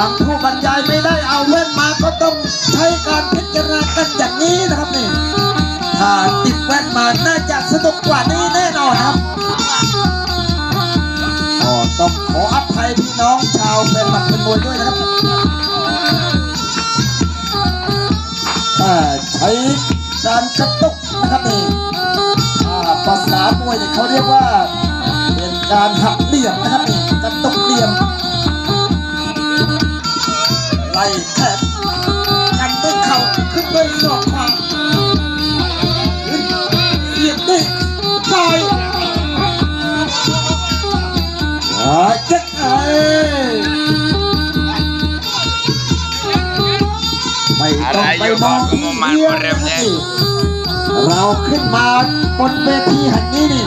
างผู้บรรยายไม่ได้เอาแว่นมาก็ต้องใช้การพิจารณากันอย่างนี้นะครับนี่ถ้าติดแว่นมาน่าจะสนุกกว่านี้แน่นอนครับก็ต้องขออภัยพี่น้องชาวเป็นหมัดเป็นมวยด้วยนะครับใช้การกระตุกนะครับนี่ภาษามวยเนี่ยเขาเรียกว่า การหักเหลี่ยมนะครับนี่กระตุกเหลี่ยมไล่แขนกันด้วยเข่าขึ้นด้วยศอกขวาขึ้นเสียบด้วยซ้ายว้าเจ๊กเอ้ยไม่ต้องไปมองที่เดียวนะครับนี่เราขึ้นมาบนเวทีแห่งนี้นี่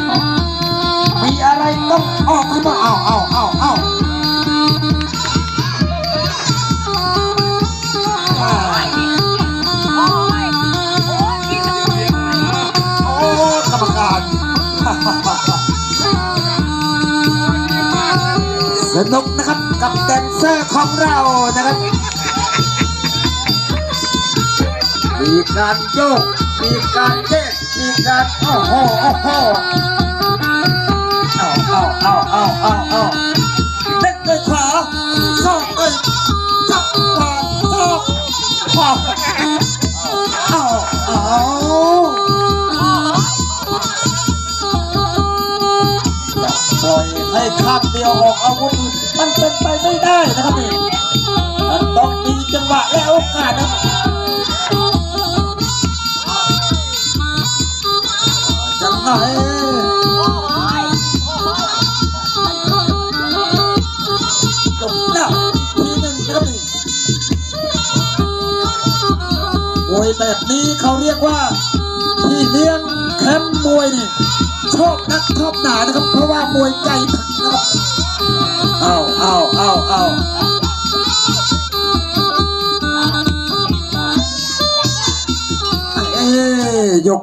โอ้กรรมการสนุกนะครับกับแดนเซอร์ของเรานะครับ มีการโยก มีการเต้นมีการโอ้โหโอ้โห ล่อยให้ข้างเดียวออกอาวุธมันเป็นไปไม่ได้นะครับนี่มันต้องมีจังหวะและโอกาสนะครับจังไงจบหน้าทีหนึ่งครับนี่มวยแบบนี้เขาเรียกว่าพี่เลี้ยง แคมป์มวยนี่ชอบนักชอบหนานะครับ เพราะว่ามวยใจนะครับเอาเอาเอาเอาเอ้ยก